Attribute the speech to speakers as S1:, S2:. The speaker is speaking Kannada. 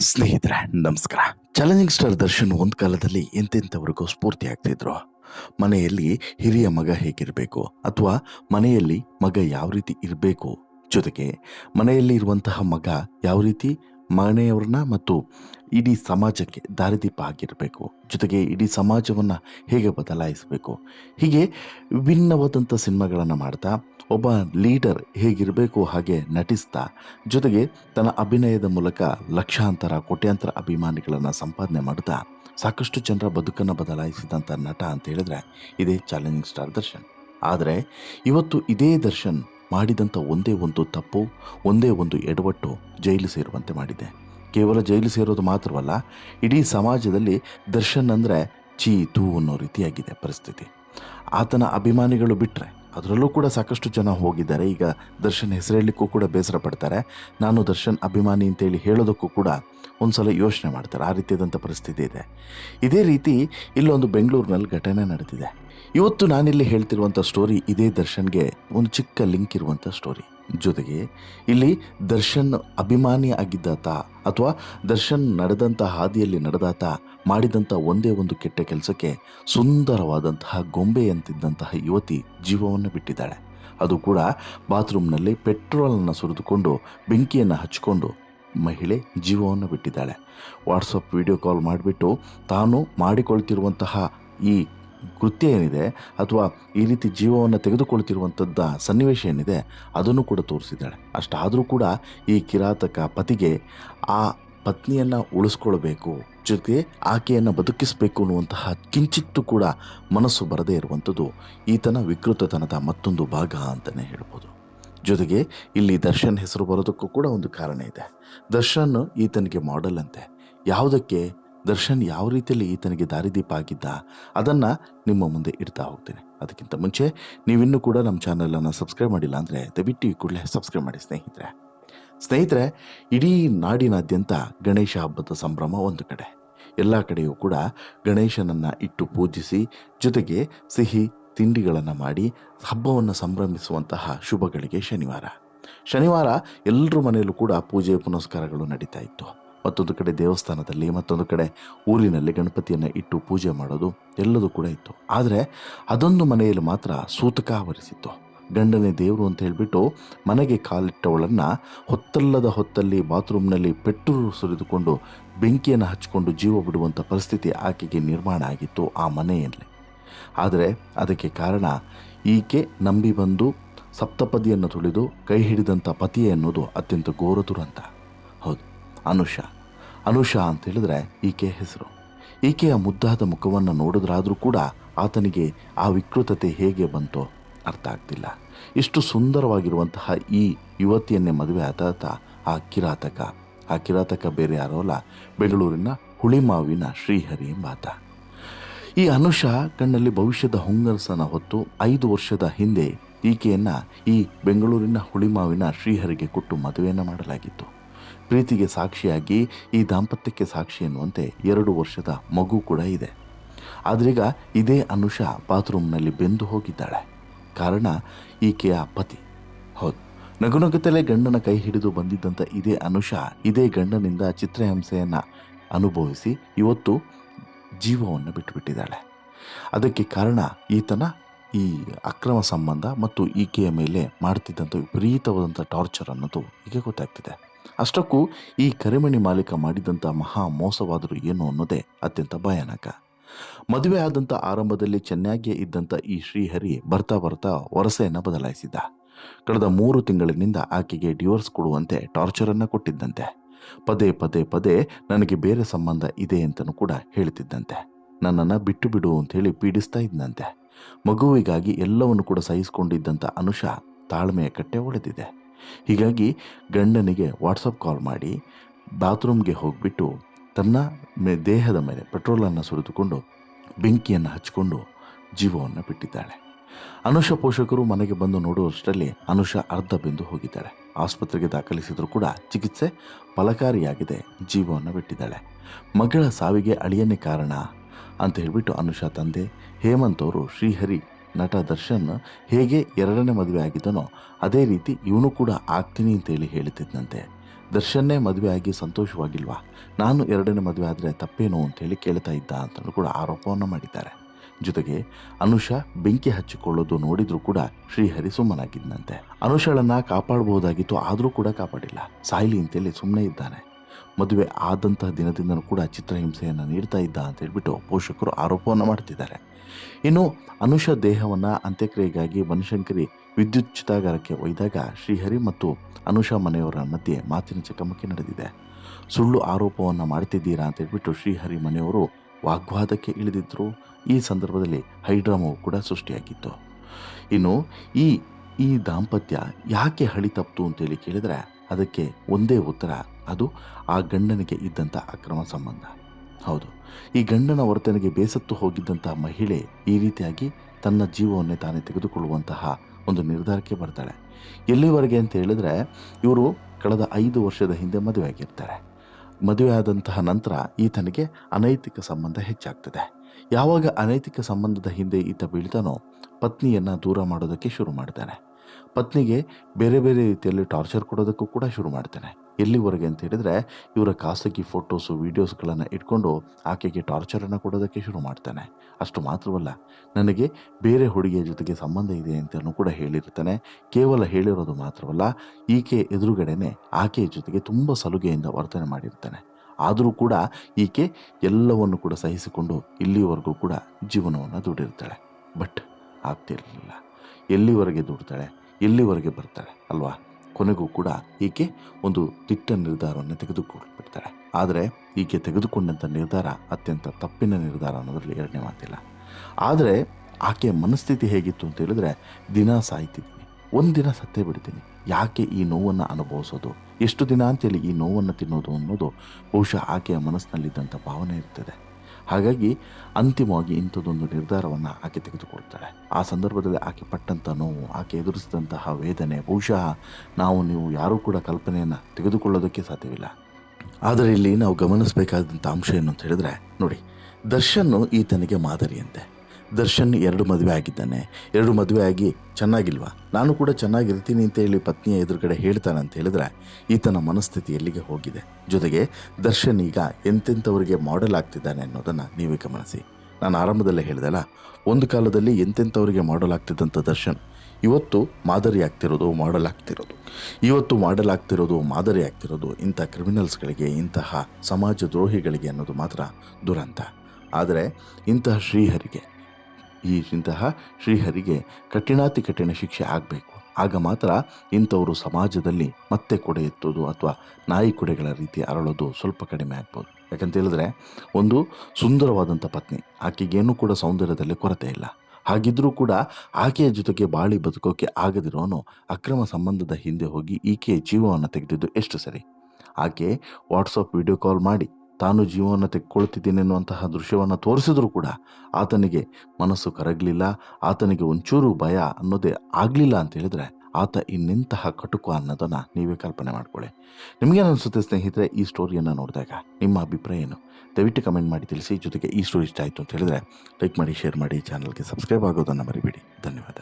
S1: ಸ್ನೇಹಿತರೆ, ನಮಸ್ಕಾರ. ಚಾಲೆಂಜಿಂಗ್ ಸ್ಟಾರ್ ದರ್ಶನ್ ಒಂದು ಕಾಲದಲ್ಲಿ ಎಂತೆಂಥವ್ರಿಗೂ ಸ್ಫೂರ್ತಿ ಆಗ್ತಿದ್ರು. ಮನೆಯಲ್ಲಿ ಹಿರಿಯ ಮಗ ಹೇಗಿರಬೇಕು ಅಥವಾ ಮನೆಯಲ್ಲಿ ಮಗ ಯಾವ ರೀತಿ ಇರಬೇಕು? ಜೊತೆಗೆ ಮನೆಯಲ್ಲಿ ಇರುವಂತಹ ಮಗ ಯಾವ ರೀತಿ? ಮನೆಯವ್ರನ್ನ ಮತ್ತು ಇಡೀ ಸಮಾಜಕ್ಕೆ ದಾರಿದೀಪ ಆಗಿರಬೇಕು. ಜೊತೆಗೆ ಇಡೀ ಸಮಾಜವನ್ನು ಹೇಗೆ ಬದಲಾಯಿಸಬೇಕು? ಹೀಗೆ ವಿಭಿನ್ನವಾದಂಥ ಸಿನಿಮಾಗಳನ್ನು ಮಾಡ್ತಾ, ಒಬ್ಬ ಲೀಡರ್ ಹೇಗಿರಬೇಕು ಹಾಗೆ ನಟಿಸ್ತಾ, ಜೊತೆಗೆ ತನ್ನ ಅಭಿನಯದ ಮೂಲಕ ಲಕ್ಷಾಂತರ, ಕೋಟ್ಯಾಂತರ ಅಭಿಮಾನಿಗಳನ್ನು ಸಂಪಾದನೆ ಮಾಡ್ತಾ, ಸಾಕಷ್ಟು ಜನರ ಬದುಕನ್ನು ಬದಲಾಯಿಸಿದಂಥ ನಟ ಅಂತ ಹೇಳಿದ್ರೆ ಇದೇ ಚಾಲೆಂಜಿಂಗ್ ಸ್ಟಾರ್ ದರ್ಶನ್. ಆದರೆ ಇವತ್ತು ಇದೇ ದರ್ಶನ್ ಮಾಡಿದಂಥ ಒಂದೇ ಒಂದು ತಪ್ಪು, ಒಂದೇ ಒಂದು ಎಡವಟ್ಟು ಜೈಲು ಸೇರುವಂತೆ ಮಾಡಿದೆ. ಕೇವಲ ಜೈಲು ಸೇರೋದು ಮಾತ್ರವಲ್ಲ, ಇಡೀ ಸಮಾಜದಲ್ಲಿ ದರ್ಶನ್ ಅಂದರೆ ಚೀ ತೂ ಅನ್ನೋ ರೀತಿಯಾಗಿದೆ ಪರಿಸ್ಥಿತಿ. ಆತನ ಅಭಿಮಾನಿಗಳು ಬಿಟ್ಟರೆ ಅದರಲ್ಲೂ ಕೂಡ ಸಾಕಷ್ಟು ಜನ ಹೋಗಿದ್ದಾರೆ. ಈಗ ದರ್ಶನ್ ಹೆಸರೇಳಲಿಕ್ಕೂ ಕೂಡ ಬೇಸರ ಪಡ್ತಾರೆ. ನಾನು ದರ್ಶನ್ ಅಭಿಮಾನಿ ಅಂತೇಳಿ ಹೇಳೋದಕ್ಕೂ ಕೂಡ ಒಂದ್ಸಲ ಯೋಚನೆ ಮಾಡ್ತಾರೆ. ಆ ರೀತಿಯಾದಂಥ ಪರಿಸ್ಥಿತಿ ಇದೆ. ಇದೇ ರೀತಿ ಇಲ್ಲೊಂದು ಬೆಂಗಳೂರಿನಲ್ಲಿ ಘಟನೆ ನಡೆದಿದೆ. ಇವತ್ತು ನಾನಿಲ್ಲಿ ಹೇಳ್ತಿರುವಂಥ ಸ್ಟೋರಿ ಇದೇ ದರ್ಶನ್ಗೆ ಒಂದು ಚಿಕ್ಕ ಲಿಂಕ್ ಇರುವಂಥ ಸ್ಟೋರಿ ಜೊತೆಗೆ ಇಲ್ಲಿ ದರ್ಶನ್ ಅಭಿಮಾನಿ ಆಗಿದ್ದಾತ ಅಥವಾ ದರ್ಶನ್ ನಡೆದಂಥ ಹಾದಿಯಲ್ಲಿ ನಡೆದಾತ ಮಾಡಿದಂಥ ಒಂದೇ ಒಂದು ಕೆಟ್ಟ ಕೆಲಸಕ್ಕೆ ಸುಂದರವಾದಂತಹ ಗೊಂಬೆಯಂತಿದ್ದಂತಹ ಯುವತಿ ಜೀವವನ್ನು ಬಿಟ್ಟಿದ್ದಾಳೆ. ಅದು ಕೂಡ ಬಾತ್ರೂಮ್ನಲ್ಲಿ ಪೆಟ್ರೋಲನ್ನು ಸುರಿದುಕೊಂಡು ಬೆಂಕಿಯನ್ನು ಹಚ್ಚಿಕೊಂಡು ಮಹಿಳೆ ಜೀವವನ್ನು ಬಿಟ್ಟಿದ್ದಾಳೆ. ವಾಟ್ಸಪ್ ವಿಡಿಯೋ ಕಾಲ್ ಮಾಡಿಬಿಟ್ಟು ತಾನು ಮಾಡಿಕೊಳ್ತಿರುವಂತಹ ಈ ಕೃತ್ಯ ಏನಿದೆ ಅಥವಾ ಈ ರೀತಿ ಜೀವವನ್ನು ತೆಗೆದುಕೊಳ್ತಿರುವಂಥದ್ದ ಸನ್ನಿವೇಶ ಏನಿದೆ ಅದನ್ನು ಕೂಡ ತೋರಿಸಿದ್ದಾಳೆ. ಅಷ್ಟಾದರೂ ಕೂಡ ಈ ಕಿರಾತಕ ಪತಿಗೆ ಆ ಪತ್ನಿಯನ್ನು ಉಳಿಸ್ಕೊಳ್ಬೇಕು ಜೊತೆಗೆ ಆಕೆಯನ್ನು ಬದುಕಿಸಬೇಕು ಅನ್ನುವಂತಹ ಕಿಂಚಿತ್ತು ಕೂಡ ಮನಸ್ಸು ಬರದೇ ಇರುವಂಥದ್ದು ಈತನ ವಿಕೃತತನದ ಮತ್ತೊಂದು ಭಾಗ ಅಂತಲೇ ಹೇಳ್ಬೋದು. ಜೊತೆಗೆ ಇಲ್ಲಿ ದರ್ಶನ್ ಹೆಸರು ಬರೋದಕ್ಕೂ ಕೂಡ ಒಂದು ಕಾರಣ ಇದೆ. ದರ್ಶನ್ ಈತನಿಗೆ ಮಾಡೆಲ್ ಅಂತೆ. ಯಾವುದಕ್ಕೆ? ದರ್ಶನ್ ಯಾವ ರೀತಿಯಲ್ಲಿ ಈತನಿಗೆ ದಾರಿದೀಪ ಆಗಿದ್ದ? ಅದನ್ನು ನಿಮ್ಮ ಮುಂದೆ ಇಡ್ತಾ ಹೋಗ್ತೇನೆ. ಅದಕ್ಕಿಂತ ಮುಂಚೆ ನೀವಿನ್ನೂ ಕೂಡ ನಮ್ಮ ಚಾನಲನ್ನು ಸಬ್ಸ್ಕ್ರೈಬ್ ಮಾಡಿಲ್ಲ ಅಂದರೆ ದಯವಿಟ್ಟು ಈ ಕೂಡಲೇ ಸಬ್ಸ್ಕ್ರೈಬ್ ಮಾಡಿ ಸ್ನೇಹಿತರೆ. ಸ್ನೇಹಿತರೆ, ಇಡೀ ನಾಡಿನಾದ್ಯಂತ ಗಣೇಶ ಹಬ್ಬದ ಸಂಭ್ರಮ ಒಂದು ಕಡೆ. ಎಲ್ಲ ಕಡೆಯೂ ಕೂಡ ಗಣೇಶನನ್ನು ಇಟ್ಟು ಪೂಜಿಸಿ, ಜೊತೆಗೆ ಸಿಹಿ ತಿಂಡಿಗಳನ್ನು ಮಾಡಿ ಹಬ್ಬವನ್ನು ಸಂಭ್ರಮಿಸುವಂತಹ ಶುಭಗಳಿಗೆ ಶನಿವಾರ. ಶನಿವಾರ ಎಲ್ಲರ ಮನೆಯಲ್ಲೂ ಕೂಡ ಪೂಜೆ ಪುನಸ್ಕಾರಗಳು ನಡೀತಾ ಇತ್ತು. ಮತ್ತೊಂದು ಕಡೆ ದೇವಸ್ಥಾನದಲ್ಲಿ, ಮತ್ತೊಂದು ಕಡೆ ಊರಿನಲ್ಲಿ ಗಣಪತಿಯನ್ನು ಇಟ್ಟು ಪೂಜೆ ಮಾಡೋದು ಎಲ್ಲದೂ ಕೂಡ ಇತ್ತು. ಆದರೆ ಅದೊಂದು ಮನೆಯಲ್ಲಿ ಮಾತ್ರ ಸೂತಕ ಆವರಿಸಿತ್ತು. ಗಂಡನೇ ದೇವರು ಅಂತ ಹೇಳಿಬಿಟ್ಟು ಮನೆಗೆ ಕಾಲಿಟ್ಟವಳನ್ನು ಹೊತ್ತಲ್ಲದ ಹೊತ್ತಲ್ಲಿ ಬಾತ್ರೂಮ್ನಲ್ಲಿ ಪೆಟ್ರೋಲ್ ಸುರಿದುಕೊಂಡು ಬೆಂಕಿಯನ್ನು ಹಚ್ಚಿಕೊಂಡು ಜೀವ ಬಿಡುವಂಥ ಪರಿಸ್ಥಿತಿ ಆಕೆಗೆ ನಿರ್ಮಾಣ ಆಗಿತ್ತು ಆ ಮನೆಯಲ್ಲಿ. ಆದರೆ ಅದಕ್ಕೆ ಕಾರಣ ಈಕೆ ನಂಬಿ ಬಂದು ಸಪ್ತಪದಿಯನ್ನು ತುಳಿದು ಕೈ ಹಿಡಿದಂಥ ಪತಿಯೇ ಅನ್ನೋದು ಅತ್ಯಂತ ಘೋರ ದುರಂತ. ಹೌದು, ಅನುಷಾ. ಅನುಷಾ ಅಂತ ಹೇಳಿದ್ರೆ ಈಕೆ ಹೆಸರು. ಈಕೆಯ ಮುದ್ದಾದ ಮುಖವನ್ನು ನೋಡಿದ್ರಾದರೂ ಕೂಡ ಆತನಿಗೆ ಆ ವಿಕೃತತೆ ಹೇಗೆ ಬಂತೋ ಅರ್ಥ ಆಗ್ತಿಲ್ಲ. ಇಷ್ಟು ಸುಂದರವಾಗಿರುವಂತಹ ಈ ಯುವತಿಯನ್ನೇ ಮದುವೆ ಆದಾತ ಆ ಕಿರಾತಕ. ಆ ಕಿರಾತಕ ಬೇರೆ ಯಾರೋ ಅಲ್ಲ ಬೆಂಗಳೂರಿನ ಹುಳಿಮಾವಿನ ಶ್ರೀಹರಿ ಎಂಬಾತ. ಈ ಅನುಷ ಕಣ್ಣಲ್ಲಿ ಭವಿಷ್ಯದ ಹುಂಗರಸನ ಹೊತ್ತು ಐದು ವರ್ಷದ ಹಿಂದೆ ಈಕೆಯನ್ನು ಈ ಬೆಂಗಳೂರಿನ ಹುಳಿಮಾವಿನ ಶ್ರೀಹರಿಗೆ ಕೊಟ್ಟು ಮದುವೆಯನ್ನು ಮಾಡಲಾಗಿತ್ತು. ಪ್ರೀತಿಗೆ ಸಾಕ್ಷಿಯಾಗಿ ಈ ದಾಂಪತ್ಯಕ್ಕೆ ಸಾಕ್ಷಿ ಎನ್ನುವಂತೆ ಎರಡು ವರ್ಷದ ಮಗು ಕೂಡ ಇದೆ. ಆದ್ರೀಗ ಇದೇ ಅನುಷಾ ಬಾತ್ರೂಮ್ನಲ್ಲಿ ಬೆಂದು ಹೋಗಿದ್ದಾಳೆ. ಕಾರಣ ಈಕೆಯ ಪತಿ. ಹೌದು. ನಗುನಗುತ್ತಲೇ ಗಂಡನ ಕೈ ಹಿಡಿದು ಬಂದಿದ್ದಂಥ ಇದೇ ಅನುಷಾ ಇದೇ ಗಂಡನಿಂದ ಚಿತ್ರಹಿಂಸೆಯನ್ನು ಅನುಭವಿಸಿ ಇವತ್ತು ಜೀವವನ್ನು ಬಿಟ್ಟುಬಿಟ್ಟಿದ್ದಾಳೆ. ಅದಕ್ಕೆ ಕಾರಣ ಈತನ ಈ ಅಕ್ರಮ ಸಂಬಂಧ ಮತ್ತು ಈಕೆಯ ಮೇಲೆ ಮಾಡ್ತಿದ್ದಂಥ ವಿಪರೀತವಾದಂಥ ಟಾರ್ಚರ್ ಅನ್ನೋದು ಈಗ ಗೊತ್ತಾಗ್ತಿದೆ. ಅಷ್ಟಕ್ಕೂ ಈ ಕರಿಮಣಿ ಮಾಲೀಕ ಮಾಡಿದಂಥ ಮಹಾ ಮೋಸವಾದರೂ ಏನು ಅನ್ನೋದೇ ಅತ್ಯಂತ ಭಯಾನಕ. ಮದುವೆ ಆದಂಥ ಆರಂಭದಲ್ಲಿ ಚೆನ್ನಾಗಿಯೇ ಇದ್ದಂಥ ಈ ಶ್ರೀಹರಿ ಬರ್ತಾ ಬರ್ತಾ ವರಸೆಯನ್ನು ಬದಲಾಯಿಸಿದ್ದ ಕಳೆದ ಮೂರು ತಿಂಗಳಿನಿಂದ ಆಕೆಗೆ ಡಿವೋರ್ಸ್ ಕೊಡುವಂತೆ ಟಾರ್ಚರನ್ನು ಕೊಟ್ಟಿದ್ದಂತೆ. ಪದೇ ಪದೇ ಪದೇ ನನಗೆ ಬೇರೆ ಸಂಬಂಧ ಇದೆ ಅಂತಲೂ ಕೂಡ ಹೇಳ್ತಿದ್ದಂತೆ. ನನ್ನನ್ನು ಬಿಟ್ಟು ಬಿಡು ಅಂತೇಳಿ ಪೀಡಿಸ್ತಾ ಇದ್ದಂತೆ ಮಗುವಿಗಾಗಿ ಎಲ್ಲವನ್ನು ಕೂಡ ಸಹಿಸಿಕೊಂಡಿದ್ದಂಥ ಅನುಷ ತಾಳ್ಮೆಯ ಕಟ್ಟೆ ಒಡೆದಿದೆ. ಹೀಗಾಗಿ ಗಂಡನಿಗೆ ವಾಟ್ಸಪ್ ಕಾಲ್ ಮಾಡಿ, ಬಾತ್ರೂಮ್ಗೆ ಹೋಗಿಬಿಟ್ಟು ತನ್ನ ದೇಹದ ಮೇಲೆ ಪೆಟ್ರೋಲನ್ನು ಸುರಿದುಕೊಂಡು ಬೆಂಕಿಯನ್ನು ಹಚ್ಚಿಕೊಂಡು ಜೀವವನ್ನು ಬಿಟ್ಟಿದ್ದಾಳೆ. ಅನುಷ ಪೋಷಕರು ಮನೆಗೆ ಬಂದು ನೋಡುವಷ್ಟರಲ್ಲಿ ಅನುಷ ಅರ್ಧ ಬೆಂದು ಹೋಗಿದ್ದಾಳೆ. ಆಸ್ಪತ್ರೆಗೆ ದಾಖಲಿಸಿದರೂ ಕೂಡ ಚಿಕಿತ್ಸೆ ಫಲಕಾರಿಯಾಗಿದೆ, ಜೀವವನ್ನು ಬಿಟ್ಟಿದ್ದಾಳೆ. ಮಗಳ ಸಾವಿಗೆ ಅಳಿಯನೇ ಕಾರಣ ಅಂತ ಹೇಳಿಬಿಟ್ಟು ಅನುಷಾ ತಂದೆ ಹೇಮಂತ್ ಅವರು ಶ್ರೀಹರಿ ನಟ ದರ್ಶನ್ ಹೇಗೆ ಎರಡನೇ ಮದುವೆ ಆಗಿದ್ದನೋ ಅದೇ ರೀತಿ ಇವನು ಕೂಡ ಆಗ್ತೀನಿ ಅಂತೇಳಿ ಹೇಳ್ತಿದ್ದಂತೆ ದರ್ಶನ್ನೇ ಮದುವೆ ಆಗಿ ಸಂತೋಷವಾಗಿಲ್ವಾ? ನಾನು ಎರಡನೇ ಮದುವೆ ಆದರೆ ತಪ್ಪೇನು ಅಂತೇಳಿ ಕೇಳ್ತಾ ಇದ್ದ ಅಂತಲೂ ಕೂಡ ಆರೋಪವನ್ನು ಮಾಡಿದ್ದಾರೆ. ಜೊತೆಗೆ ಅನುಷಾ ಬೆಂಕಿ ಹಚ್ಚಿಕೊಳ್ಳೋದು ನೋಡಿದ್ರೂ ಕೂಡ ಶ್ರೀಹರಿ ಸುಮ್ಮನಾಗಿದ್ದಂತೆ ಅನುಷಳನ್ನ ಕಾಪಾಡಬಹುದಾಗಿತ್ತು, ಆದರೂ ಕೂಡ ಕಾಪಾಡಿಲ್ಲ. ಸಾಯಿಲಿ ಅಂತೇಳಿ ಸುಮ್ಮನೆ ಇದ್ದಾನೆ. ಮದುವೆ ಆದಂತಹ ದಿನದಿಂದಲೂ ಕೂಡ ಚಿತ್ರಹಿಂಸೆಯನ್ನು ನೀಡ್ತಾ ಇದ್ದ ಅಂತ ಹೇಳ್ಬಿಟ್ಟು ಪೋಷಕರು ಆರೋಪವನ್ನು ಮಾಡ್ತಿದ್ದಾರೆ. ಇನ್ನು ಅನುಷ ದೇಹವನ್ನು ಅಂತ್ಯಕ್ರಿಯೆಗಾಗಿ ಬನಶಂಕರಿ ವಿದ್ಯುತ್ ಚಿತಾಗಾರಕ್ಕೆ ಒಯ್ದಾಗ ಶ್ರೀಹರಿ ಮತ್ತು ಅನುಷ ಮನೆಯವರ ಮಧ್ಯೆ ಮಾತಿನ ಚಕಮಕಿ ನಡೆದಿದೆ. ಸುಳ್ಳು ಆರೋಪವನ್ನು ಮಾಡುತ್ತಿದ್ದೀರಾ ಅಂತ ಹೇಳಿಬಿಟ್ಟು ಶ್ರೀಹರಿ ಮನೆಯವರು ವಾಗ್ವಾದಕ್ಕೆ ಇಳಿದಿದ್ದರು ಈ ಸಂದರ್ಭದಲ್ಲಿ ಹೈಡ್ರಾಮವು ಕೂಡ ಸೃಷ್ಟಿಯಾಗಿತ್ತು. ಇನ್ನು ಈ ಈ ದಾಂಪತ್ಯ ಯಾಕೆ ಹಳಿ ತಪ್ಪಿತು ಅಂತೇಳಿ ಕೇಳಿದರೆ ಅದಕ್ಕೆ ಒಂದೇ ಉತ್ತರ, ಅದು ಆ ಗಂಡನಿಗೆ ಇದ್ದಂಥ ಅಕ್ರಮ ಸಂಬಂಧ. ಹೌದು. ಈ ಗಂಡನ ವರ್ತನೆಗೆ ಬೇಸತ್ತು ಹೋಗಿದ್ದಂತಹ ಮಹಿಳೆ ಈ ರೀತಿಯಾಗಿ ತನ್ನ ಜೀವವನ್ನೇ ತಾನೇ ತೆಗೆದುಕೊಳ್ಳುವಂತಹ ಒಂದು ನಿರ್ಧಾರಕ್ಕೆ ಬರ್ತಾಳೆ. ಎಲ್ಲಿವರೆಗೆ ಅಂತ ಹೇಳಿದ್ರೆ ಇವರು ಕಳೆದ ಐದು ವರ್ಷದ ಹಿಂದೆ ಮದುವೆ ಆಗಿರ್ತಾರೆ ಮದುವೆ ಆದಂತಹ ನಂತರ ಈತನಿಗೆ ಅನೈತಿಕ ಸಂಬಂಧ ಹೆಚ್ಚಾಗ್ತದೆ. ಯಾವಾಗ ಅನೈತಿಕ ಸಂಬಂಧದ ಹಿಂದೆ ಈತ ಬೀಳ್ತಾನೋ ಪತ್ನಿಯನ್ನು ದೂರ ಮಾಡೋದಕ್ಕೆ ಶುರು ಮಾಡ್ತಾನೆ. ಪತ್ನಿಗೆ ಬೇರೆ ಬೇರೆ ರೀತಿಯಲ್ಲಿ ಟಾರ್ಚರ್ ಕೊಡೋದಕ್ಕೂ ಕೂಡ ಶುರು ಮಾಡ್ತಾನೆ. ಎಲ್ಲಿವರೆಗೆ ಅಂತ ಹೇಳಿದರೆ ಇವರ ಖಾಸಗಿ ಫೋಟೋಸು, ವೀಡಿಯೋಸ್ಗಳನ್ನು ಇಟ್ಕೊಂಡು ಆಕೆಗೆ ಟಾರ್ಚರನ್ನು ಕೊಡೋದಕ್ಕೆ ಶುರು ಮಾಡ್ತಾನೆ. ಅಷ್ಟು ಮಾತ್ರವಲ್ಲ, ನನಗೆ ಬೇರೆ ಹುಡುಗಿಯ ಜೊತೆಗೆ ಸಂಬಂಧ ಇದೆ ಅಂತಲೂ ಕೂಡ ಹೇಳಿರ್ತಾನೆ. ಕೇವಲ ಹೇಳಿರೋದು ಮಾತ್ರವಲ್ಲ, ಈಕೆ ಎದುರುಗಡೆನೆ ಆಕೆಯ ಜೊತೆಗೆ ತುಂಬ ಸಲುಗೆಯಿಂದ ವರ್ತನೆ ಮಾಡಿರ್ತಾನೆ. ಆದರೂ ಕೂಡ ಈಕೆ ಎಲ್ಲವನ್ನು ಕೂಡ ಸಹಿಸಿಕೊಂಡು ಇಲ್ಲಿವರೆಗೂ ಕೂಡ ಜೀವನವನ್ನು ದುಡಿರ್ತಾಳೆ. ಬಟ್ ಆಗ್ತಿರಲಿಲ್ಲ. ಎಲ್ಲಿವರೆಗೆ ದುಡ್ತಾಳೆ? ಎಲ್ಲಿವರೆಗೆ ಬರ್ತಾಳೆ? ಅಲ್ವಾ? ಕೊನೆಗೂ ಕೂಡ ಈಕೆ ಒಂದು ದಿಟ್ಟ ನಿರ್ಧಾರವನ್ನು ತೆಗೆದುಕೊಳ್ಬಿಡ್ತಾಳೆ ಆದರೆ ಈಕೆ ತೆಗೆದುಕೊಂಡಂಥ ನಿರ್ಧಾರ ಅತ್ಯಂತ ತಪ್ಪಿನ ನಿರ್ಧಾರ ಅನ್ನೋದ್ರಲ್ಲಿ ಎರಡನೇ ಮಾತಿಲ್ಲ. ಆದರೆ ಆಕೆಯ ಮನಸ್ಥಿತಿ ಹೇಗಿತ್ತು ಅಂತ ಹೇಳಿದ್ರೆ, ದಿನ ಸಾಯ್ತಿದ್ದೀನಿ ಒಂದಿನ ಸತ್ತೇ ಬಿಡ್ತೀನಿ. ಯಾಕೆ ಈ ನೋವನ್ನು ಅನುಭವಿಸೋದು? ಎಷ್ಟು ದಿನ ಅಂತೇಳಿ ಈ ನೋವನ್ನು ತಿನ್ನೋದು ಅನ್ನೋದು ಬಹುಶಃ ಆಕೆಯ ಮನಸ್ಸಿನಲ್ಲಿದ್ದಂಥ ಭಾವನೆ ಇರ್ತದೆ. ಹಾಗಾಗಿ ಅಂತಿಮವಾಗಿ ಇಂಥದ್ದೊಂದು ನಿರ್ಧಾರವನ್ನು ಆಕೆ ತೆಗೆದುಕೊಳ್ತಾಳೆ. ಆ ಸಂದರ್ಭದಲ್ಲಿ ಆಕೆ ಪಟ್ಟಂಥ ನೋವು, ಆಕೆ ಎದುರಿಸಿದಂತಹ ವೇದನೆ, ಬಹುಶಃ ನಾವು ನೀವು ಯಾರೂ ಕೂಡ ಕಲ್ಪನೆಯನ್ನು ತೆಗೆದುಕೊಳ್ಳೋದಕ್ಕೆ ಸಾಧ್ಯವಿಲ್ಲ. ಆದರೆ ಇಲ್ಲಿ ನಾವು ಗಮನಿಸಬೇಕಾದಂಥ ಅಂಶ ಏನು ಅಂತ ಹೇಳಿದ್ರೆ ನೋಡಿ, ದರ್ಶನ್ ಈತನಿಗೆ ಮಾದರಿಯಂತೆ. ದರ್ಶನ್ ಎರಡು ಮದುವೆ ಆಗಿದ್ದಾನೆ. ಎರಡು ಮದುವೆ ಆಗಿ ಚೆನ್ನಾಗಿಲ್ವಾ? ನಾನು ಕೂಡ ಚೆನ್ನಾಗಿರ್ತೀನಿ ಅಂತ ಹೇಳಿ ಪತ್ನಿಯ ಎದುರುಗಡೆ ಹೇಳ್ತಾನೆ ಅಂತ ಹೇಳಿದ್ರೆ ಈತನ ಮನಸ್ಥಿತಿ ಎಲ್ಲಿಗೆ ಹೋಗಿದೆ? ಜೊತೆಗೆ ದರ್ಶನ್ ಈಗ ಎಂತೆಂಥವರಿಗೆ ಮಾಡೆಲ್ ಆಗ್ತಿದ್ದಾನೆ ಅನ್ನೋದನ್ನು ನೀವೇ ಗಮನಿಸಿ. ನಾನು ಆರಂಭದಲ್ಲೇ ಹೇಳಿದೆಲ್ಲ, ಒಂದು ಕಾಲದಲ್ಲಿ ಎಂತೆಂಥವರಿಗೆ ಮಾಡೆಲ್ ಆಗ್ತಿದ್ದಂಥ ದರ್ಶನ್ ಇವತ್ತು ಮಾದರಿ ಆಗ್ತಿರೋದು ಮಾಡೆಲ್ ಆಗ್ತಿರೋದು. ಇವತ್ತು ಮಾಡೆಲ್ ಆಗ್ತಿರೋದು, ಮಾದರಿ ಆಗ್ತಿರೋದು ಇಂಥ ಕ್ರಿಮಿನಲ್ಸ್ಗಳಿಗೆ ಇಂತಹ ಸಮಾಜ ದ್ರೋಹಿಗಳಿಗೆ ಅನ್ನೋದು ಮಾತ್ರ ದುರಂತ. ಆದರೆ ಇಂತಹ ಶ್ರೀಹರಿಗೆ ಈ ಇಂತಹ ಶ್ರೀಹರಿಗೆ ಕಠಿಣಾತಿ ಕಠಿಣ ಶಿಕ್ಷೆ ಆಗಬೇಕು. ಆಗ ಮಾತ್ರ ಇಂಥವರು ಸಮಾಜದಲ್ಲಿ ಮತ್ತೆ ಕೊಡೆ ಎತ್ತೋದು ಅಥವಾ ನಾಯಿ ಕೊಡೆಗಳ ರೀತಿ ಅರಳೋದು ಸ್ವಲ್ಪ ಕಡಿಮೆ ಆಗ್ಬೋದು. ಯಾಕಂತ ಹೇಳಿದ್ರೆ ಒಂದು ಸುಂದರವಾದಂಥ ಪತ್ನಿ, ಆಕೆಗೇನೂ ಕೂಡ ಸೌಂದರ್ಯದಲ್ಲಿ ಕೊರತೆ ಇಲ್ಲ. ಹಾಗಿದ್ರೂ ಕೂಡ ಆಕೆಯ ಜೊತೆಗೆ ಬಾಳಿ ಬದುಕೋಕೆ ಆಗದಿರೋನು ಅಕ್ರಮ ಸಂಬಂಧದ ಹಿಂದೆ ಹೋಗಿ ಈಕೆಯ ಜೀವವನ್ನು ತೆಗೆದಿದ್ದು ಎಷ್ಟು ಸರಿ? ಆಕೆ ವಾಟ್ಸಪ್ ವಿಡಿಯೋ ಕಾಲ್ ಮಾಡಿ ತಾನು ಜೀವವನ್ನು ತೆಕ್ಕೊಳ್ತಿದ್ದೀನಿ ಅನ್ನುವಂತಹ ದೃಶ್ಯವನ್ನು ತೋರಿಸಿದರೂ ಕೂಡ ಆತನಿಗೆ ಮನಸ್ಸು ಕರಗಲಿಲ್ಲ, ಆತನಿಗೆ ಒಂಚೂರು ಭಯ ಅನ್ನೋದೇ ಆಗಲಿಲ್ಲ ಅಂತ ಹೇಳಿದ್ರೆ ಆತ ಇನ್ನೆಂತಹ ಕಟುಕು ಅನ್ನೋದನ್ನು ನೀವೇ ಕಲ್ಪನೆ ಮಾಡಿಕೊಳ್ಳಿ. ನಿಮಗೇನು ಅನಿಸುತ್ತೆ ಸ್ನೇಹಿತರೆ ಈ ಸ್ಟೋರಿಯನ್ನು ನೋಡಿದಾಗ? ನಿಮ್ಮ ಅಭಿಪ್ರಾಯ ಏನು? ದಯವಿಟ್ಟು ಕಮೆಂಟ್ ಮಾಡಿ ತಿಳಿಸಿ, ಜೊತೆಗೆ ಈ ಸ್ಟೋರಿ ಇಷ್ಟ ಆಯಿತು ಅಂತ ಹೇಳಿದ್ರೆ ಲೈಕ್ ಮಾಡಿ ಶೇರ್ ಮಾಡಿ ಚಾನಲ್ಗೆ ಸಬ್ಸ್ಕ್ರೈಬ್ ಆಗೋದನ್ನು ಮರಿಬೇಡಿ. ಧನ್ಯವಾದ.